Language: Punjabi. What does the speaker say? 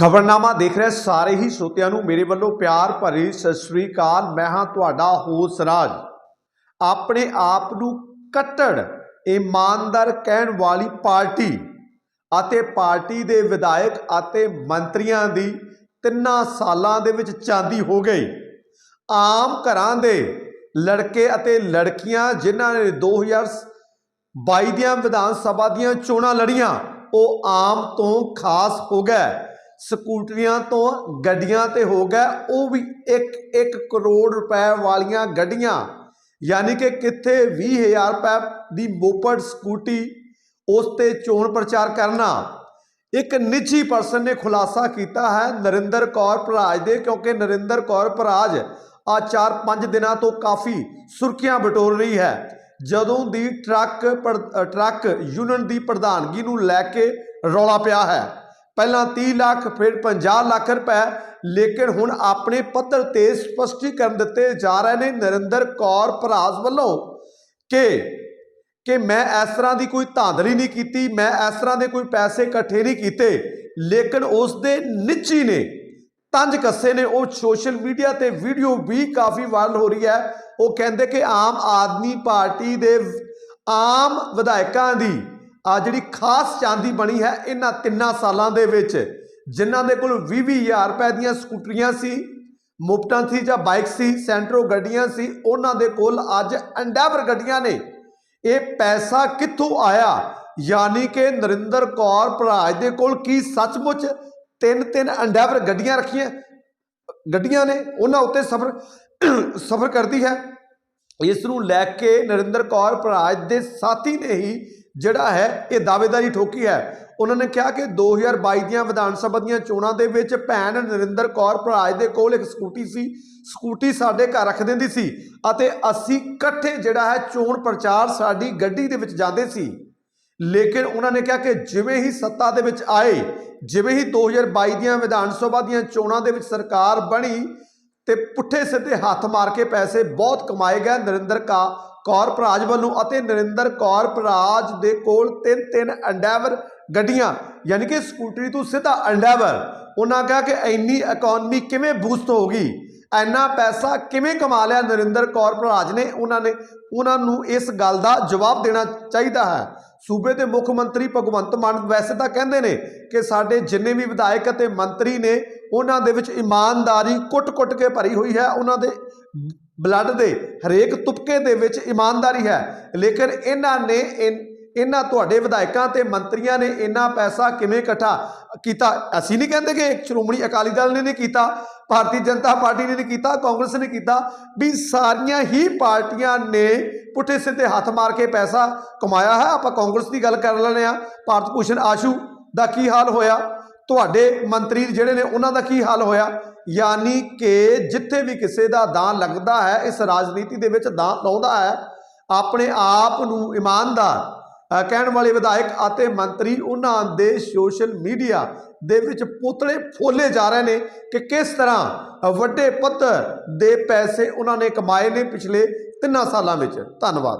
ਖਬਰਨਾਮਾ ਦੇਖ ਰਹੇ ਸਾਰੇ ਹੀ ਸਰੋਤਿਆਂ ਨੂੰ ਮੇਰੇ ਵੱਲੋਂ ਪਿਆਰ ਭਰੀ ਸਤਿ ਸ੍ਰੀ ਅਕਾਲ। ਮੈਂ ਹਾਂ ਤੁਹਾਡਾ ਹੋਸ ਰਾਜ। ਆਪਣੇ ਆਪ ਨੂੰ ਕੱਟੜ, ਇਮਾਨਦਾਰ ਕਹਿਣ ਵਾਲੀ ਪਾਰਟੀ ਅਤੇ ਪਾਰਟੀ ਦੇ ਵਿਧਾਇਕ ਅਤੇ ਮੰਤਰੀਆਂ ਦੀ ਤਿੰਨਾਂ ਸਾਲਾਂ ਦੇ ਵਿੱਚ ਚਾਂਦੀ ਹੋ ਗਈ। ਆਮ ਘਰਾਂ ਦੇ ਲੜਕੇ ਅਤੇ ਲੜਕੀਆਂ ਜਿਨ੍ਹਾਂ ਨੇ 2022 ਦੀਆਂ ਵਿਧਾਨ ਸਭਾ ਦੀਆਂ ਚੋਣਾਂ ਲੜੀਆਂ, ਉਹ ਆਮ ਤੋਂ ਖਾਸ ਹੋ ਗਏ। ਸਕੂਟਰੀਆਂ ਤੋਂ ਗੱਡੀਆਂ ਤੇ ਹੋ ਗਏ, ਉਹ ਵੀ 1-1 ਕਰੋੜ ਰੁਪਏ ਵਾਲੀਆਂ ਗੱਡੀਆਂ। ਯਾਨੀ ਕਿ ਕਿੱਥੇ 20000 ਰੁਪਏ ਦੀ ਮੋਪੜ ਸਕੂਟੀ ਉਸ ਤੇ ਚੋਣ ਪ੍ਰਚਾਰ ਕਰਨਾ। ਇੱਕ ਨਿੱਜੀ ਪਰਸਨ ਨੇ ਖੁਲਾਸਾ ਕੀਤਾ ਹੈ ਨਰਿੰਦਰ ਕੌਰ ਭਰਾਜ ਦੇ, ਕਿਉਂਕਿ ਨਰਿੰਦਰ ਕੌਰ ਭਰਾਜ ਆ 4-5 ਦਿਨਾਂ ਤੋਂ ਕਾਫੀ ਸੁਰਖੀਆਂ ਬਟੋਰ ਰਹੀ ਹੈ। ਜਦੋਂ ਦੀ ਟਰੱਕ ਟਰੱਕ ਯੂਨੀਅਨ ਦੀ ਪ੍ਰਧਾਨਗੀ ਨੂੰ ਲੈ ਕੇ ਰੌਲਾ ਪਿਆ ਹੈ। ਪਹਿਲਾਂ 30 ਲੱਖ, ਫਿਰ 50 ਲੱਖ ਰੁਪਏ। ਲੇਕਿਨ ਹੁਣ ਆਪਣੇ ਪੱਤਰ ਤੇ ਸਪਸ਼ਟੀਕਰਨ ਦਿੱਤੇ ਜਾ ਰਹੇ ਨੇ ਨਰਿੰਦਰ ਕੌਰ ਭਰਾਸ ਵੱਲੋਂ ਕਿ ਕਿ ਮੈਂ ਇਸ ਤਰ੍ਹਾਂ ਦੀ ਕੋਈ ਧਾਂਦਲੀ ਨਹੀਂ ਕੀਤੀ, ਮੈਂ ਇਸ ਤਰ੍ਹਾਂ ਦੇ ਕੋਈ ਪੈਸੇ ਇਕੱਠੇ ਨਹੀਂ ਕੀਤੇ। ਲੇਕਿਨ ਉਸ ਦੇ ਨਿੱਚੀ ਨੇ ਤੰਜ ਕੱਸੇ ਨੇ, ਉਹ ਸੋਸ਼ਲ ਮੀਡੀਆ ਤੇ ਵੀਡੀਓ ਵੀ ਕਾਫੀ ਵਾਇਰਲ ਹੋ ਰਹੀ ਹੈ। ਉਹ ਕਹਿੰਦੇ ਕਿ ਆਮ ਆਦਮੀ ਪਾਰਟੀ ਦੇ ਆਮ ਵਿਧਾਇਕਾਂ ਦੀ ਆ ਜਿਹੜੀ ਖਾਸ ਚਾਂਦੀ ਬਣੀ ਹੈ ਇਹਨਾਂ ਤਿੰਨਾਂ ਸਾਲਾਂ ਦੇ ਵਿੱਚ, ਜਿਨ੍ਹਾਂ ਦੇ ਕੋਲ 20-20000 ਰੁਪਏ ਦੀਆਂ ਸਕੂਟਰੀਆਂ ਸੀ, ਮੁਫਤਾਂ ਸੀ ਜਾਂ ਬਾਈਕ ਸੀ, ਸੈਂਟਰੋ ਗੱਡੀਆਂ ਸੀ, ਉਹਨਾਂ ਦੇ ਕੋਲ ਅੱਜ ਐਂਡੈਵਰ ਗੱਡੀਆਂ ਨੇ। ਇਹ ਪੈਸਾ ਕਿੱਥੋਂ ਆਇਆ? ਯਾਨੀ ਕਿ ਨਰਿੰਦਰ ਕੌਰ ਭਰਾਜ ਦੇ ਕੋਲ ਕੀ ਸੱਚਮੁੱਚ ਤਿੰਨ ਤਿੰਨ ਐਂਡੈਵਰ ਗੱਡੀਆਂ ਰੱਖੀਆਂ? ਗੱਡੀਆਂ ਨੇ, ਉਹਨਾਂ ਉੱਤੇ ਸਫਰ ਸਫਰ ਕਰਦੀ ਹੈ। ਇਸ ਨੂੰ ਲੈ ਕੇ ਨਰਿੰਦਰ ਕੌਰ ਭਰਾਜ ਦੇ ਸਾਥੀ ਨੇ ਹੀ ਜਿਹੜਾ ਹੈ, ਇਹ ਦਾਅਵੇਦਾਰੀ ਠੋਕੀ ਹੈ। ਉਹਨਾਂ ਨੇ ਕਿਹਾ ਕਿ 2022 ਦੀਆਂ ਵਿਧਾਨ ਸਭਾ ਦੀਆਂ ਚੋਣਾਂ ਦੇ ਵਿੱਚ ਭੈਣ ਨਰਿੰਦਰ ਕੌਰ ਭਰਾਜ ਦੇ ਕੋਲ ਇੱਕ ਸਕੂਟੀ ਸੀ। ਸਕੂਟੀ ਸਾਡੇ ਘਰ ਰੱਖ ਦਿੰਦੀ ਸੀ ਅਤੇ ਅਸੀਂ ਇਕੱਠੇ ਜਿਹੜਾ ਹੈ ਚੋਣ ਪ੍ਰਚਾਰ ਸਾਡੀ ਗੱਡੀ ਦੇ ਵਿੱਚ ਜਾਂਦੇ ਸੀ। ਲੇਕਿਨ ਉਹਨਾਂ ਨੇ ਕਿਹਾ ਕਿ ਜਿਵੇਂ ਹੀ ਸੱਤਾ ਦੇ ਵਿੱਚ ਆਏ, ਜਿਵੇਂ ਹੀ 2022 ਦੀਆਂ ਵਿਧਾਨ ਸਭਾ ਦੀਆਂ ਚੋਣਾਂ ਦੇ ਵਿੱਚ ਸਰਕਾਰ ਬਣੀ ਤੇ ਪੁੱਠੇ ਸਿੱਧੇ ਹੱਥ ਮਾਰ ਕੇ ਪੈਸੇ ਬਹੁਤ ਕਮਾਏ ਗਏ ਨਰਿੰਦਰ ਕਾ ਕੌਰ ਭਰਾਜ ਵੱਲੋਂ ਅਤੇ ਨਰਿੰਦਰ ਕੌਰ ਭਰਾਜ ਦੇ ਕੋਲ ਤਿੰਨ ਤਿੰਨ ਐਂਡੈਵਰ ਗੱਡੀਆਂ, ਯਾਨੀ ਕਿ ਸਕੂਟਰੀ ਤੋਂ ਸਿੱਧਾ ਐਂਡੈਵਰ ਉਹਨਾਂ ਕਿਹਾ ਕਿ ਇੰਨੀ ਇਕਨੋਮੀ ਕਿਵੇਂ ਬੂਸਟ ਹੋ ਗਈ ਇੰਨਾ ਪੈਸਾ ਕਿਵੇਂ ਕਮਾ ਲਿਆ ਨਰਿੰਦਰ ਕੌਰ ਭਰਾਜ ਨੇ, ਉਹਨਾਂ ਨੇ, ਉਹਨਾਂ ਨੂੰ ਇਸ ਗੱਲ ਦਾ ਜਵਾਬ ਦੇਣਾ ਚਾਹੀਦਾ ਹੈ। ਸੂਬੇ ਦੇ ਮੁੱਖ ਮੰਤਰੀ ਭਗਵੰਤ ਮਾਨ ਵੈਸੇ ਤਾਂ ਕਹਿੰਦੇ ਨੇ ਕਿ ਸਾਡੇ ਜਿੰਨੇ ਵੀ ਵਿਧਾਇਕ ਅਤੇ ਮੰਤਰੀ ਨੇ, ਉਹਨਾਂ ਦੇ ਵਿੱਚ ਇਮਾਨਦਾਰੀ ਕੁੱਟ-ਕੁੱਟ ਕੇ ਭਰੀ ਹੋਈ ਹੈ, ਉਹਨਾਂ ਦੇ ਬਲੱਡ ਦੇ ਹਰੇਕ ਤੁਪਕੇ ਦੇ ਵਿੱਚ ਇਮਾਨਦਾਰੀ ਹੈ। ਲੇਕਿਨ ਇਹਨਾਂ ਨੇ ਇਨ- ਇਹਨਾਂ ਤੁਹਾਡੇ ਵਿਧਾਇਕਾਂ ਤੇ ਮੰਤਰੀਆਂ ਨੇ ਇੰਨਾ ਪੈਸਾ ਕਿਵੇਂ ਇਕੱਠਾ ਕੀਤਾ? ਅਸੀਂ ਨਹੀਂ ਕਹਿੰਦੇ ਕਿ ਸ਼੍ਰੋਮਣੀ ਅਕਾਲੀ ਦਲ ਨੇ ਨਹੀਂ ਕੀਤਾ, ਭਾਰਤੀ ਜਨਤਾ ਪਾਰਟੀ ਨੇ ਨਹੀਂ ਕੀਤਾ, ਕਾਂਗਰਸ ਨੇ ਕੀਤਾ। ਵੀ ਸਾਰੀਆਂ ਹੀ ਪਾਰਟੀਆਂ ਨੇ ਪੁੱਠੇ ਸਿੱਧੇ ਹੱਥ ਮਾਰ ਕੇ ਪੈਸਾ ਕਮਾਇਆ ਹੈ। ਆਪਾਂ ਕਾਂਗਰਸ ਦੀ ਗੱਲ ਕਰ ਲੈਣੇ ਆ ਭਾਰਤ ਭੂਸ਼ਣ ਆਸ਼ੂ ਦਾ ਕੀ ਹਾਲ ਹੋਇਆ? ਤੁਹਾਡੇ ਮੰਤਰੀ ਜਿਹੜੇ ਨੇ, ਉਹਨਾਂ ਦਾ ਕੀ ਹਾਲ ਹੋਇਆ? ਯਾਨੀ ਕਿ ਜਿੱਥੇ ਵੀ ਕਿਸੇ ਦਾ ਦਾਨ ਲੱਗਦਾ ਹੈ, ਇਸ ਰਾਜਨੀਤੀ ਦੇ ਵਿੱਚ ਦਾਨ ਲਾਉਂਦਾ ਹੈ, ਆਪਣੇ ਆਪ ਨੂੰ ਇਮਾਨਦਾਰ ਕਹਿਣ ਵਾਲੇ ਵਿਧਾਇਕ ਅਤੇ ਮੰਤਰੀ, ਉਹਨਾਂ ਦੇ ਸੋਸ਼ਲ ਮੀਡੀਆ ਦੇ ਵਿੱਚ ਪੁਤਲੇ ਫੋਲੇ ਜਾ ਰਹੇ ਨੇ ਕਿ ਕਿਸ ਤਰ੍ਹਾਂ ਵੱਡੇ ਪੱਧਰ ਦੇ ਪੈਸੇ ਉਹਨਾਂ ਨੇ ਕਮਾਏ ਨੇ ਪਿਛਲੇ ਤਿੰਨਾਂ ਸਾਲਾਂ ਵਿੱਚ। ਧੰਨਵਾਦ।